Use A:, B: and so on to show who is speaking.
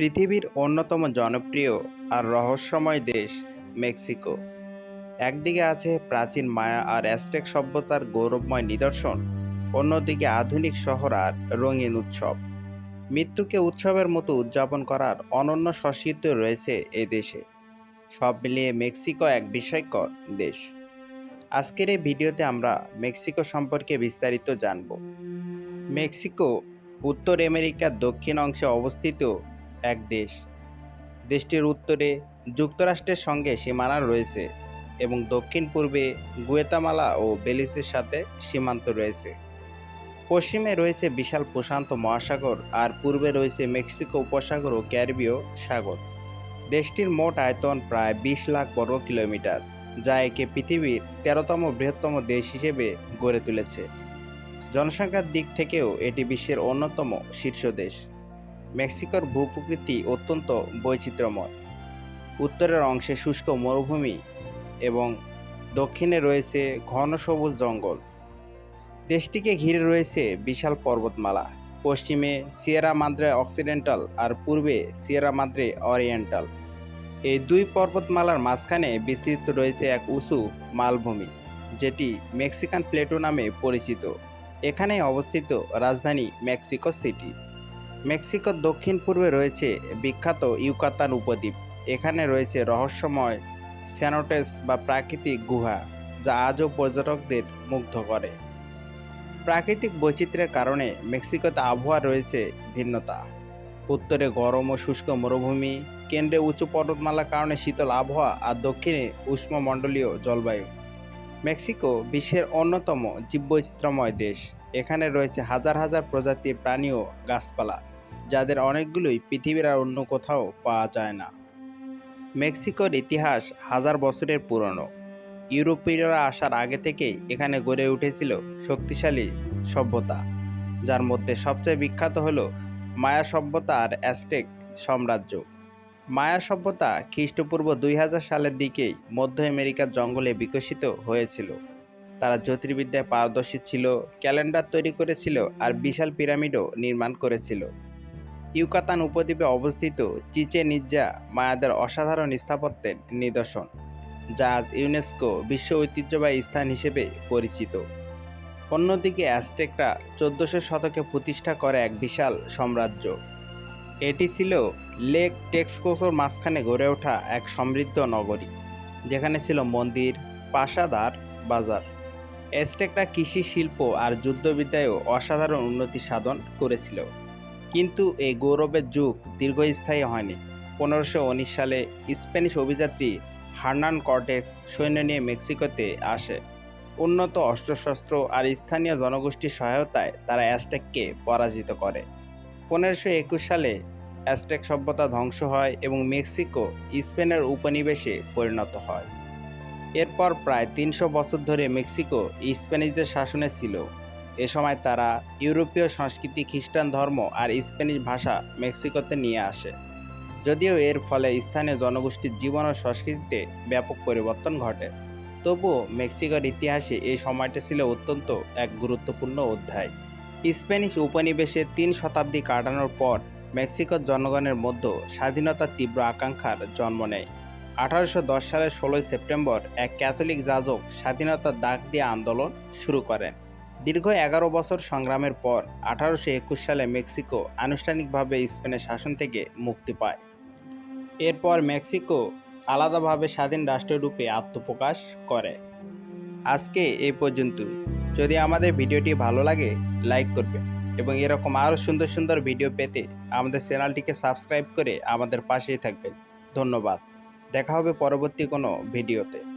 A: পৃথিবীর অন্যতম জনপ্রিয় আর রহস্যময় দেশ মেক্সিকো। একদিকে আছে প্রাচীন মায়া আর অ্যাস্টেক সভ্যতার গৌরবময় নিদর্শন, অন্যদিকে আধুনিক শহর আর রঙিন উৎসব। মৃত্যুকে উৎসবের মতো উদযাপন করার অনন্য সংস্কৃতি রয়েছে এ দেশে। সব মিলিয়ে মেক্সিকো এক বিস্ময়কর দেশ। আজকের এই ভিডিওতে আমরা মেক্সিকো সম্পর্কে বিস্তারিত জানব। মেক্সিকো উত্তর আমেরিকার দক্ষিণ অংশে অবস্থিত এক দেশ। দেশটির উত্তরে যুক্তরাষ্ট্রের সঙ্গে সীমানা রয়েছে এবং দক্ষিণ পূর্বে গুয়েতামালা ও বেলিসের সাথে সীমান্ত রয়েছে। পশ্চিমে রয়েছে বিশাল প্রশান্ত মহাসাগর আর পূর্বে রয়েছে মেক্সিকো উপসাগর ও ক্যারিবীয় সাগর। দেশটির মোট আয়তন প্রায় বিশ লাখ বর্গ কিলোমিটার, যা একে পৃথিবীর তেরোতম বৃহত্তম দেশ হিসেবে গড়ে তুলেছে। জনসংখ্যার দিক থেকেও এটি বিশ্বের অন্যতম শীর্ষ দেশ। মেক্সিকোর ভূপ্রকৃতি অত্যন্ত বৈচিত্র্যময়। উত্তরের অংশে শুষ্ক মরুভূমি এবং দক্ষিণে রয়েছে ঘন সবুজ জঙ্গল। দেশটিকে ঘিরে রয়েছে বিশাল পর্বতমালা। পশ্চিমে সিয়েরা মাদ্রে অক্সিডেন্টাল আর পূর্বে সিয়েরা মাদ্রে অরিয়েন্টাল। এই দুই পর্বতমালার মাঝখানে বিস্তৃত রয়েছে এক উঁচু মালভূমি, যেটি মেক্সিকান প্লেটো নামে পরিচিত। এখানে অবস্থিত রাজধানী মেক্সিকো সিটি। মেক্সিকোর দক্ষিণ পূর্বে রয়েছে বিখ্যাত ইউকাতান উপদ্বীপ। এখানে রয়েছে রহস্যময় স্যানোটেস বা প্রাকৃতিক গুহা, যা আজও পর্যটকদের মুগ্ধ করে। প্রাকৃতিক বৈচিত্র্যের কারণে মেক্সিকোতে আবহাওয়া রয়েছে ভিন্নতা। উত্তরে গরম ও শুষ্ক মরুভূমি, কেন্দ্রে উঁচু পর্বতমালার কারণে শীতল আবহাওয়া, আর দক্ষিণে উষ্ণমণ্ডলীয় জলবায়ু। মেক্সিকো বিশ্বের অন্যতম জীববৈচিত্র্যময় দেশ। এখানে রয়েছে হাজার হাজার প্রজাতির প্রাণী ও গাছপালা, যাদের অনেকগুলোই পৃথিবীর আর অন্য কোথাও পাওয়া যায় না। মেক্সিকোর ইতিহাস হাজার বছরের পুরনো। ইউরোপীয়রা আসার আগে থেকেই এখানে গড়ে উঠেছিল শক্তিশালী সভ্যতা, যার মধ্যে সবচেয়ে বিখ্যাত হল মায়া সভ্যতা আর অ্যাস্টেক সাম্রাজ্য। মায়া সভ্যতা খ্রিস্টপূর্ব দুই হাজার সালের দিকেই মধ্য আমেরিকার জঙ্গলে বিকশিত হয়েছিল। তারা জ্যোতির্বিদ্যায় পারদর্শী ছিল, ক্যালেন্ডার তৈরি করেছিল আর বিশাল পিরামিডও নির্মাণ করেছিল। ইউকাতান উপদ্বীপে অবস্থিত চিচে নিজ্জা মায়াদের অসাধারণ স্থাপত্যের নিদর্শন, যা আজ ইউনেস্কো বিশ্ব ঐতিহ্যবাহী স্থান হিসেবে পরিচিত। অন্যদিকে অ্যাস্টেকরা চোদ্দোশো শতকে প্রতিষ্ঠা করে এক বিশাল সাম্রাজ্য। এটি ছিল লেক টেক্সকোসোর মাঝখানে গড়ে ওঠা এক সমৃদ্ধ নগরী, যেখানে ছিল মন্দির প্রাসাদ আর বাজার। অ্যাস্টেকরা কৃষি, শিল্প আর যুদ্ধবিদ্যায়ও অসাধারণ উন্নতি সাধন করেছিল। কিন্তু এই গৌরবের যুগ দীর্ঘস্থায়ী হয়নি। পনেরোশো উনিশ সালে স্প্যানিশ অভিযাত্রী হার্নান কর্টেক্স সৈন্য নিয়ে মেক্সিকোতে আসে। উন্নত অস্ত্রশস্ত্র আর স্থানীয় জনগোষ্ঠীর সহায়তায় তারা অ্যাস্টেককে পরাজিত করে। পনেরোশো একুশ সালে অ্যাস্টেক সভ্যতা ধ্বংস হয় এবং মেক্সিকো স্পেনের উপনিবেশে পরিণত হয়। এরপর প্রায় তিনশো বছর ধরে মেক্সিকো স্প্যানিশদের শাসনে ছিল। এ সময় তারা ইউরোপীয় সংস্কৃতি, খ্রিস্টান ধর্ম আর স্প্যানিশ ভাষা মেক্সিকোতে নিয়ে আসে। যদিও এর ফলে স্থানীয় জনগোষ্ঠীর জীবন ও সংস্কৃতিতে ব্যাপক পরিবর্তন ঘটে। তবুও মেক্সিকোর ইতিহাসে এই সময়টা ছিল অত্যন্ত এক গুরুত্বপূর্ণ অধ্যায়। স্প্যানিশ উপনিবেশে তিন শতাব্দী কাটানোর পর মেক্সিকোর জনগণের মধ্যে স্বাধীনতার তীব্র আকাঙ্ক্ষার জন্ম নেয়। আঠারোশো দশ সালের ষোলোই সেপ্টেম্বর এক ক্যাথলিক যাজক স্বাধীনতার ডাক দিয়ে আন্দোলন শুরু করেন। দীর্ঘ এগারো বছর সংগ্রামের পর আঠারোশো একুশ সালে মেক্সিকো আনুষ্ঠানিকভাবে স্পেনের শাসন থেকে মুক্তি পায়। এরপর মেক্সিকো আলাদাভাবে স্বাধীন রাষ্ট্ররূপে আত্মপ্রকাশ করে। আজকে এই পর্যন্ত যদি আমাদের ভিডিওটি ভালো লাগে লাইক করবেন এবং এরকম আরও সুন্দর সুন্দর ভিডিও পেতে আমাদের চ্যানেলটিকে সাবস্ক্রাইব করে আমাদের পাশেই থাকবেন। ধন্যবাদ। দেখা হবে পরবর্তী কোনো ভিডিওতে